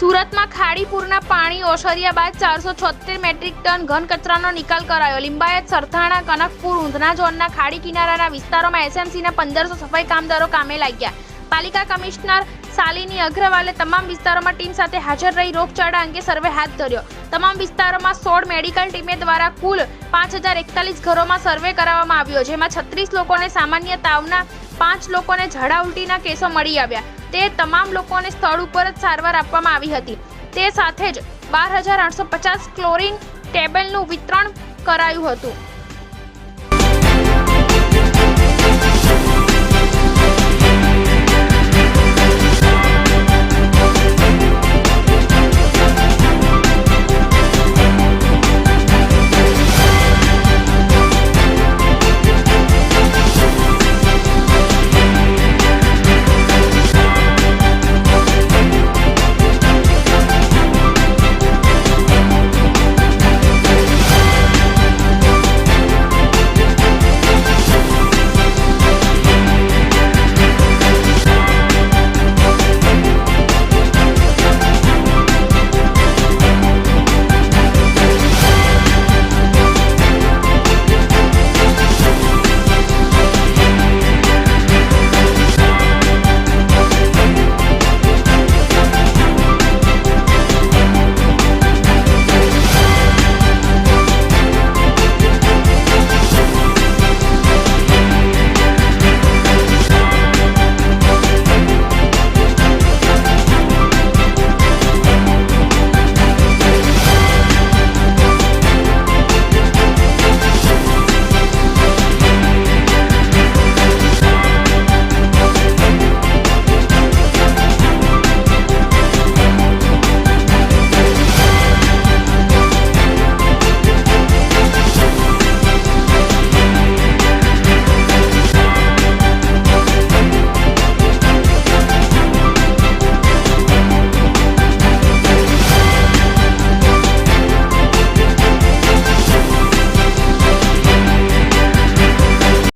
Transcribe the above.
સુરતમાં ખાડીપુરના પાણી ઓસર્યા બાદ ચારસો છોતેર મેટ્રિક ટન ઘન કચરાનો નિકાલ કરાયો. લિંબાયત, સરથાણા, કનકપુર ઊંધના ઝોનના ખાડી કિનારાના વિસ્તારોમાં એસએમસીના પંદરસો સફાઈ કામદારો કામે લાગ્યા. પાલિકા કમિશનર શાલિની અગ્રવાલે તમામ વિસ્તારોમાં ટીમ સાથે હાજર રહી રોગચાળા અંગે સર્વે હાથ ધર્યો. તમામ વિસ્તારોમાં સોળ મેડિકલ ટીમે દ્વારા કુલ પાંચ હજાર એકતાલીસ ઘરોમાં સર્વે કરાવવામાં આવ્યો, જેમાં છત્રીસ લોકોને સામાન્ય તાવના, પાંચ લોકોને ઝાડા ઉલટીના કેસો મળી આવ્યા. તે તમામ લોકોને સ્થળ ઉપર જ સારવાર આપવામાં આવી હતી. તે સાથે જ બાર હજાર આઠસો પચાસ ક્લોરીન ટેબલનું વિતરણ કરાયું હતું.